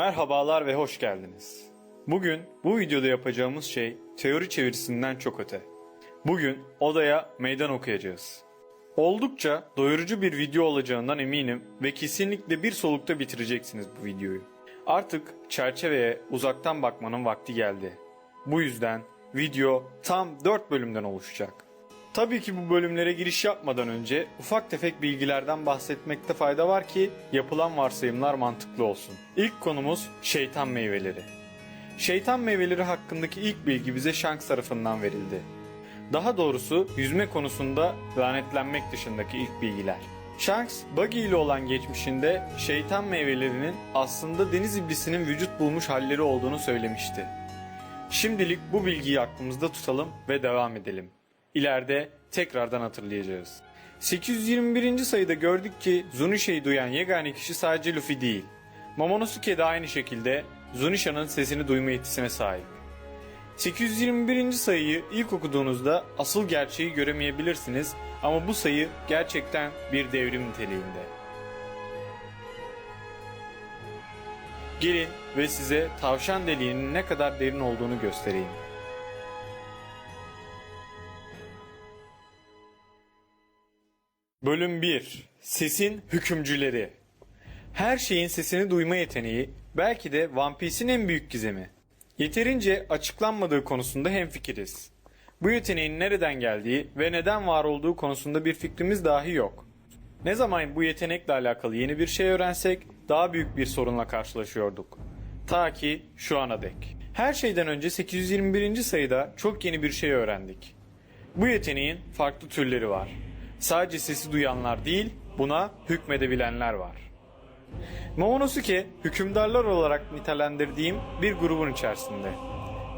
Merhabalar ve hoş geldiniz. Bugün bu videoda yapacağımız şey teori çevirisinden çok öte. Bugün odaya meydan okuyacağız. Oldukça doyurucu bir video olacağından eminim ve kesinlikle bir solukta bitireceksiniz bu videoyu. Artık çerçeveye uzaktan bakmanın vakti geldi. Bu yüzden video tam 4 bölümden oluşacak. Tabii ki bu bölümlere giriş yapmadan önce ufak tefek bilgilerden bahsetmekte fayda var ki yapılan varsayımlar mantıklı olsun. İlk konumuz şeytan meyveleri. Şeytan meyveleri hakkındaki ilk bilgi bize Shanks tarafından verildi. Daha doğrusu yüzme konusunda lanetlenmek dışındaki ilk bilgiler. Shanks, Buggy ile olan geçmişinde şeytan meyvelerinin aslında deniz iblisinin vücut bulmuş halleri olduğunu söylemişti. Şimdilik bu bilgiyi aklımızda tutalım ve devam edelim. İleride tekrardan hatırlayacağız. 821. sayıda gördük ki Zunisha'yı duyan yegane kişi sadece Luffy değil. Momonosuke de aynı şekilde Zunisha'nın sesini duyma yetisine sahip. 821. sayıyı ilk okuduğunuzda asıl gerçeği göremeyebilirsiniz ama bu sayı gerçekten bir devrim niteliğinde. Gelin ve size tavşan deliğinin ne kadar derin olduğunu göstereyim. Bölüm 1 Sesin hükümcüleri Her şeyin sesini duyma yeteneği belki de One Piece'in en büyük gizemi. Yeterince açıklanmadığı konusunda hemfikiriz. Bu yeteneğin nereden geldiği ve neden var olduğu konusunda bir fikrimiz dahi yok. Ne zaman bu yetenekle alakalı yeni bir şey öğrensek daha büyük bir sorunla karşılaşıyorduk. Ta ki şu ana dek. Her şeyden önce 821. sayıda çok yeni bir şey öğrendik. Bu yeteneğin farklı türleri var. Sadece sesi duyanlar değil, buna hükmedebilenler var. Momonosuke, hükümdarlar olarak nitelendirdiğim bir grubun içerisinde.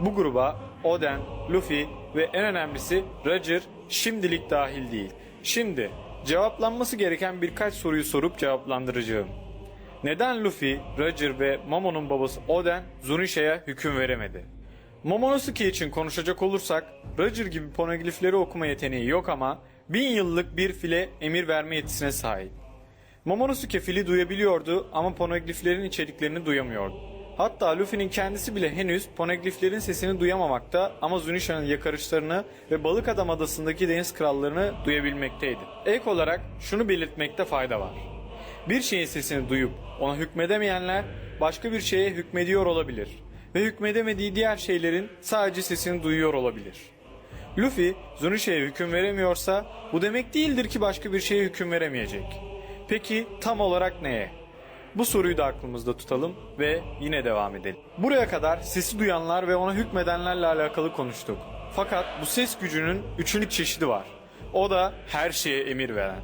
Bu gruba Oden, Luffy ve en önemlisi Roger şimdilik dahil değil. Şimdi cevaplanması gereken birkaç soruyu sorup cevaplandıracağım. Neden Luffy, Roger ve Momo'nun babası Oden Zunisha'ya hüküm veremedi? Momonosuke için konuşacak olursak Roger gibi poneglyfleri okuma yeteneği yok ama bin yıllık bir file emir verme yetisine sahip. Momonosuke fili duyabiliyordu ama poneglyflerin içeriklerini duyamıyordu. Hatta Luffy'nin kendisi bile henüz poneglyflerin sesini duyamamakta ama Zunisha'nın yakarışlarını ve Balık Adam Adası'ndaki deniz krallarını duyabilmekteydi. Ek olarak şunu belirtmekte fayda var. Bir şeyin sesini duyup ona hükmedemeyenler başka bir şeye hükmediyor olabilir ve hükmedemediği diğer şeylerin sadece sesini duyuyor olabilir. Luffy Zunisha'ya hüküm veremiyorsa bu demek değildir ki başka bir şeye hüküm veremeyecek. Peki tam olarak neye? Bu soruyu da aklımızda tutalım ve yine devam edelim. Buraya kadar sesi duyanlar ve ona hükmedenlerle alakalı konuştuk. Fakat bu ses gücünün üçüncü çeşidi var. O da her şeye emir veren.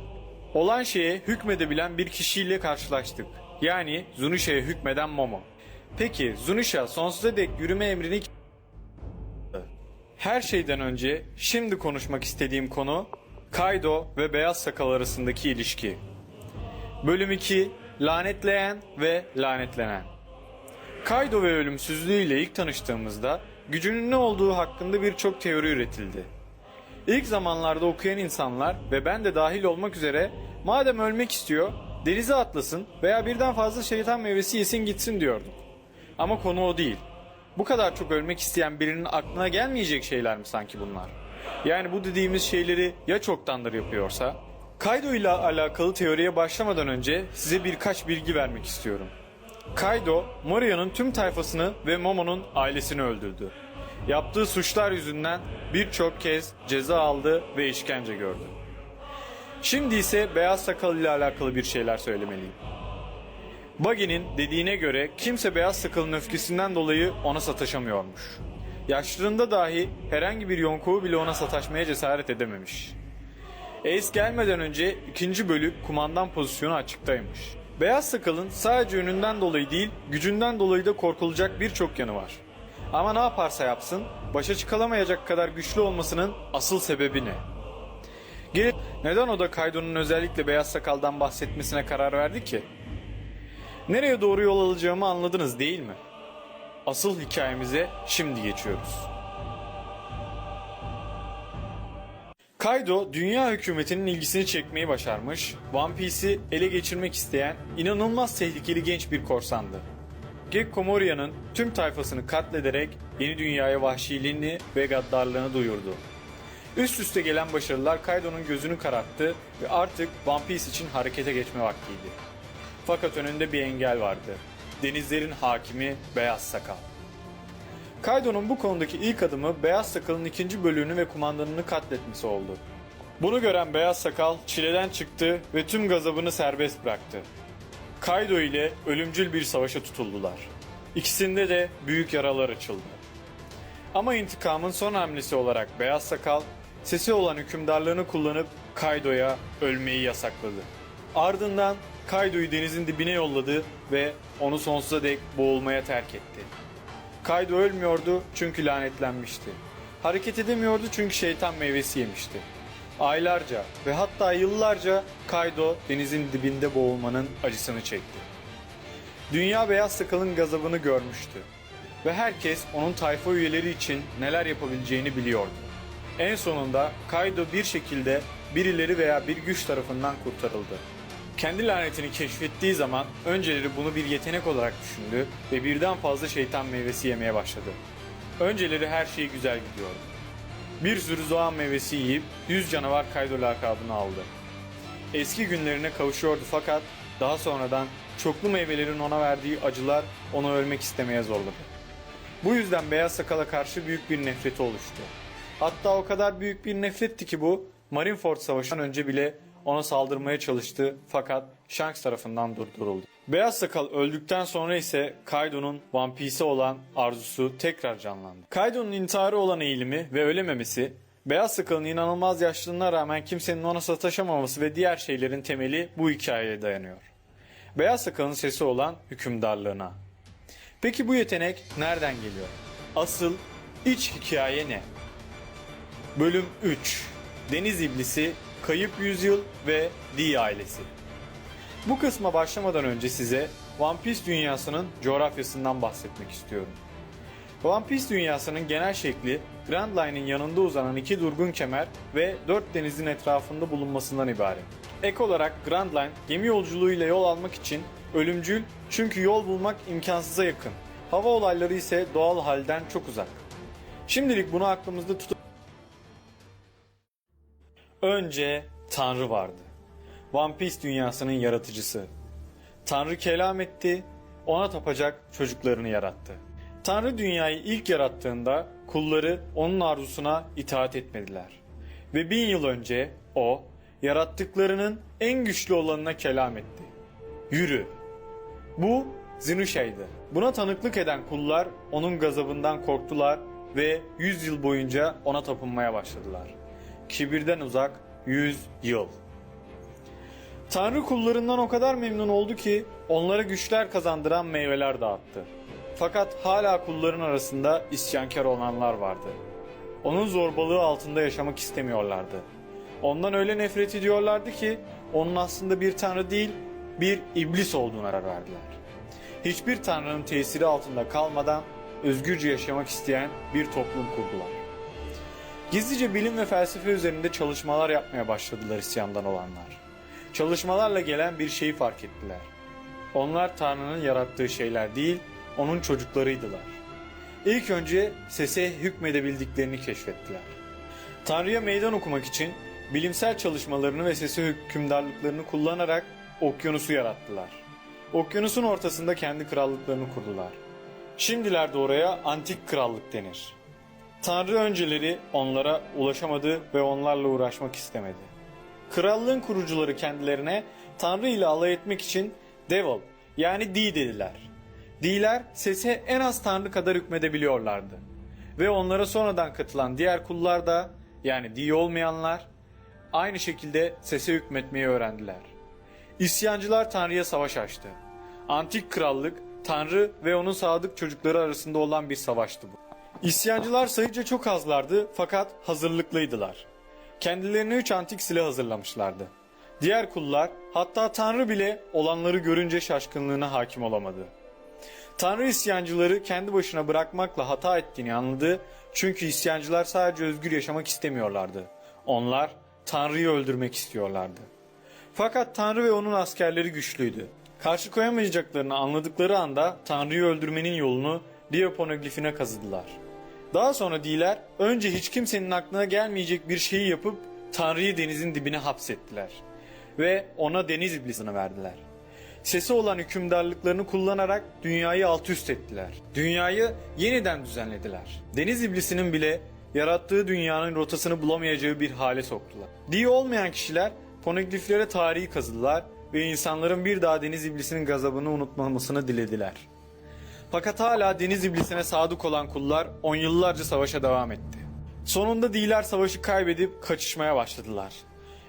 Olan şeye hükmedebilen bir kişiyle karşılaştık. Yani Zunisha'ya hükmeden Momo. Peki Zunisha sonsuza dek yürüme emrini her şeyden önce şimdi konuşmak istediğim konu Kaido ve Beyaz Sakal arasındaki ilişki. Bölüm 2 Lanetleyen ve lanetlenen. Kaido ve ölümsüzlüğüyle ilk tanıştığımızda gücünün ne olduğu hakkında birçok teori üretildi. İlk zamanlarda okuyan insanlar ve ben de dahil olmak üzere madem ölmek istiyor denize atlasın veya birden fazla şeytan meyvesi yesin gitsin diyorduk. Ama konu o değil. Bu kadar çok ölmek isteyen birinin aklına gelmeyecek şeyler mi sanki bunlar? Yani bu dediğimiz şeyleri ya çoktandır yapıyorsa? Kaido ile alakalı teoriye başlamadan önce size birkaç bilgi vermek istiyorum. Kaido, Moria'nın tüm tayfasını ve Momo'nun ailesini öldürdü. Yaptığı suçlar yüzünden birçok kez ceza aldı ve işkence gördü. Şimdi ise Beyaz Sakal ile alakalı bir şeyler söylemeliyim. Buggy'nin dediğine göre kimse Beyaz Sakal'ın öfkesinden dolayı ona sataşamıyormuş. Yaşlılığında dahi herhangi bir yonkuğu bile ona sataşmaya cesaret edememiş. Ace gelmeden önce ikinci bölük kumandan pozisyonu açıktaymış. Beyaz Sakal'ın sadece önünden dolayı değil, gücünden dolayı da korkulacak birçok yanı var. Ama ne yaparsa yapsın, başa çıkalamayacak kadar güçlü olmasının asıl sebebi ne? Gelin neden o da Kaido'nun özellikle Beyaz Sakal'dan bahsetmesine karar verdi ki? Nereye doğru yol alacağımı anladınız değil mi? Asıl hikayemize şimdi geçiyoruz. Kaido dünya hükümetinin ilgisini çekmeyi başarmış, One Piece'i ele geçirmek isteyen inanılmaz tehlikeli genç bir korsandı. Gekko Moria'nın tüm tayfasını katlederek yeni dünyaya vahşiliğini ve gaddarlığını duyurdu. Üst üste gelen başarılar Kaido'nun gözünü kararttı ve artık One Piece için harekete geçme vaktiydi. Fakat önünde bir engel vardı. Denizlerin hakimi Beyaz Sakal. Kaido'nun bu konudaki ilk adımı Beyaz Sakal'ın ikinci bölüğünü ve kumandanını katletmesi oldu. Bunu gören Beyaz Sakal çileden çıktı ve tüm gazabını serbest bıraktı. Kaido ile ölümcül bir savaşa tutuldular. İkisinde de büyük yaralar açıldı. Ama intikamın son hamlesi olarak Beyaz Sakal, sesi olan hükümdarlığını kullanıp Kaido'ya ölmeyi yasakladı. Ardından Kaido'yu denizin dibine yolladı ve onu sonsuza dek boğulmaya terk etti. Kaido ölmüyordu çünkü lanetlenmişti. Hareket edemiyordu çünkü şeytan meyvesi yemişti. Aylarca ve hatta yıllarca Kaido denizin dibinde boğulmanın acısını çekti. Dünya Beyaz Sakal'ın gazabını görmüştü. Ve herkes onun tayfa üyeleri için neler yapabileceğini biliyordu. En sonunda Kaido bir şekilde birileri veya bir güç tarafından kurtarıldı. Kendi lanetini keşfettiği zaman önceleri bunu bir yetenek olarak düşündü ve birden fazla şeytan meyvesi yemeye başladı. Önceleri her şey güzel gidiyordu. Bir sürü zoan meyvesi yiyip yüz canavar Kaido lakabını aldı. Eski günlerine kavuşuyordu fakat daha sonradan çoklu meyvelerin ona verdiği acılar onu ölmek istemeye zorladı. Bu yüzden Beyaz Sakal'a karşı büyük bir nefreti oluştu. Hatta o kadar büyük bir nefretti ki bu, Marineford Savaşı'ndan önce bile ona saldırmaya çalıştı fakat Shanks tarafından durduruldu. Beyaz Sakal öldükten sonra ise Kaido'nun One Piece'e olan arzusu tekrar canlandı. Kaido'nun intiharı olan eğilimi ve ölememesi, Beyaz Sakal'ın inanılmaz yaşlılığına rağmen kimsenin ona sataşamaması ve diğer şeylerin temeli bu hikayeye dayanıyor. Beyaz Sakal'ın sesi olan hükümdarlığına. Peki bu yetenek nereden geliyor? Asıl iç hikaye ne? Bölüm 3 Deniz İblisi, Kayıp Yüzyıl ve D ailesi. Bu kısma başlamadan önce size One Piece dünyasının coğrafyasından bahsetmek istiyorum. One Piece dünyasının genel şekli Grand Line'in yanında uzanan iki durgun kemer ve dört denizin etrafında bulunmasından ibaret. Ek olarak Grand Line gemi yolculuğuyla yol almak için ölümcül çünkü yol bulmak imkansıza yakın. Hava olayları ise doğal halden çok uzak. Şimdilik bunu aklımızda tutup Önce Tanrı vardı. One Piece dünyasının yaratıcısı. Tanrı kelam etti, ona tapacak çocuklarını yarattı. Tanrı dünyayı ilk yarattığında kulları onun arzusuna itaat etmediler. Ve bin yıl önce o, yarattıklarının en güçlü olanına kelam etti. Yürü. Bu Zinuşa'ydı. Buna tanıklık eden kullar onun gazabından korktular ve 100 yıl boyunca ona tapınmaya başladılar. Kibirden uzak 100 yıl. Tanrı kullarından o kadar memnun oldu ki onlara güçler kazandıran meyveler dağıttı. Fakat hala kulların arasında isyankar olanlar vardı. Onun zorbalığı altında yaşamak istemiyorlardı. Ondan öyle nefret ediyorlardı ki onun aslında bir tanrı değil bir iblis olduğuna karar verdiler. Hiçbir tanrının tesiri altında kalmadan özgürce yaşamak isteyen bir toplum kurdular. Gizlice bilim ve felsefe üzerinde çalışmalar yapmaya başladılar isyandan olanlar. Çalışmalarla gelen bir şeyi fark ettiler. Onlar Tanrı'nın yarattığı şeyler değil, onun çocuklarıydılar. İlk önce sese hükmedebildiklerini keşfettiler. Tanrı'ya meydan okumak için bilimsel çalışmalarını ve sese hükümdarlıklarını kullanarak okyanusu yarattılar. Okyanusun ortasında kendi krallıklarını kurdular. Şimdilerde oraya antik krallık denir. Tanrı önceleri onlara ulaşamadı ve onlarla uğraşmak istemedi. Krallığın kurucuları kendilerine Tanrı ile alay etmek için Devil yani D dediler. D'ler sese en az Tanrı kadar hükmedebiliyorlardı. Ve onlara sonradan katılan diğer kullar da yani D olmayanlar aynı şekilde sese hükmetmeyi öğrendiler. İsyancılar Tanrı'ya savaş açtı. Antik krallık Tanrı ve onun sadık çocukları arasında olan bir savaştı bu. İsyancılar sayıca çok azlardı fakat hazırlıklıydılar. Kendilerine üç antik silah hazırlamışlardı. Diğer kullar hatta Tanrı bile olanları görünce şaşkınlığına hakim olamadı. Tanrı isyancıları kendi başına bırakmakla hata ettiğini anladı çünkü isyancılar sadece özgür yaşamak istemiyorlardı. Onlar Tanrı'yı öldürmek istiyorlardı. Fakat Tanrı ve onun askerleri güçlüydü. Karşı koyamayacaklarını anladıkları anda Tanrı'yı öldürmenin yolunu Diyoponoglifine kazıdılar. Daha sonra Diler önce hiç kimsenin aklına gelmeyecek bir şeyi yapıp Tanrı'yı denizin dibine hapsettiler. Ve ona deniz iblisini verdiler. Sesi olan hükümdarlıklarını kullanarak dünyayı alt üst ettiler. Dünyayı yeniden düzenlediler. Deniz iblisinin bile yarattığı dünyanın rotasını bulamayacağı bir hale soktular. Diye olmayan kişiler ponegliflere tarihi kazıdılar ve insanların bir daha deniz iblisinin gazabını unutmamasını dilediler. Fakat hala deniz iblisine sadık olan kullar on yıllarca savaşa devam etti. Sonunda Diler savaşı kaybedip kaçışmaya başladılar.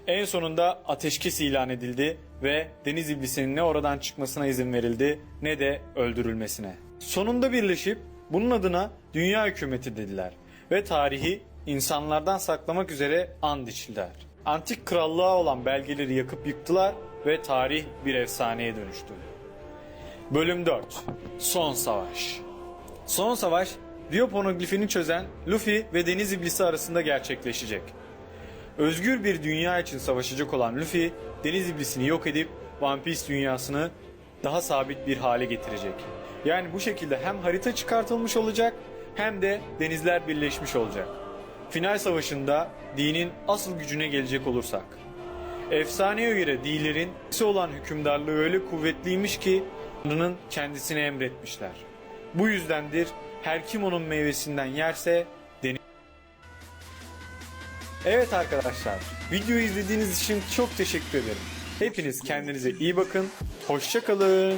En sonunda ateşkes ilan edildi ve deniz iblisinin ne oradan çıkmasına izin verildi ne de öldürülmesine. Sonunda birleşip bunun adına dünya hükümeti dediler ve tarihi insanlardan saklamak üzere and içtiler. Antik krallığa olan belgeleri yakıp yıktılar ve tarih bir efsaneye dönüştü. Bölüm 4 Son Savaş Son savaş, Rio Poneglyphini çözen Luffy ve Deniz İblisi arasında gerçekleşecek. Özgür bir dünya için savaşacak olan Luffy, Deniz İblisini yok edip One Piece dünyasını daha sabit bir hale getirecek. Yani bu şekilde hem harita çıkartılmış olacak hem de denizler birleşmiş olacak. Final savaşında dinin asıl gücüne gelecek olursak. Efsaneye göre Diler'in olan hükümdarlığı öyle kuvvetliymiş ki Tanrı'nın kendisine emretmişler. Bu yüzdendir her kim onun meyvesinden yerse deniz. Evet arkadaşlar, videoyu izlediğiniz için çok teşekkür ederim. Hepiniz kendinize iyi bakın, hoşça kalın.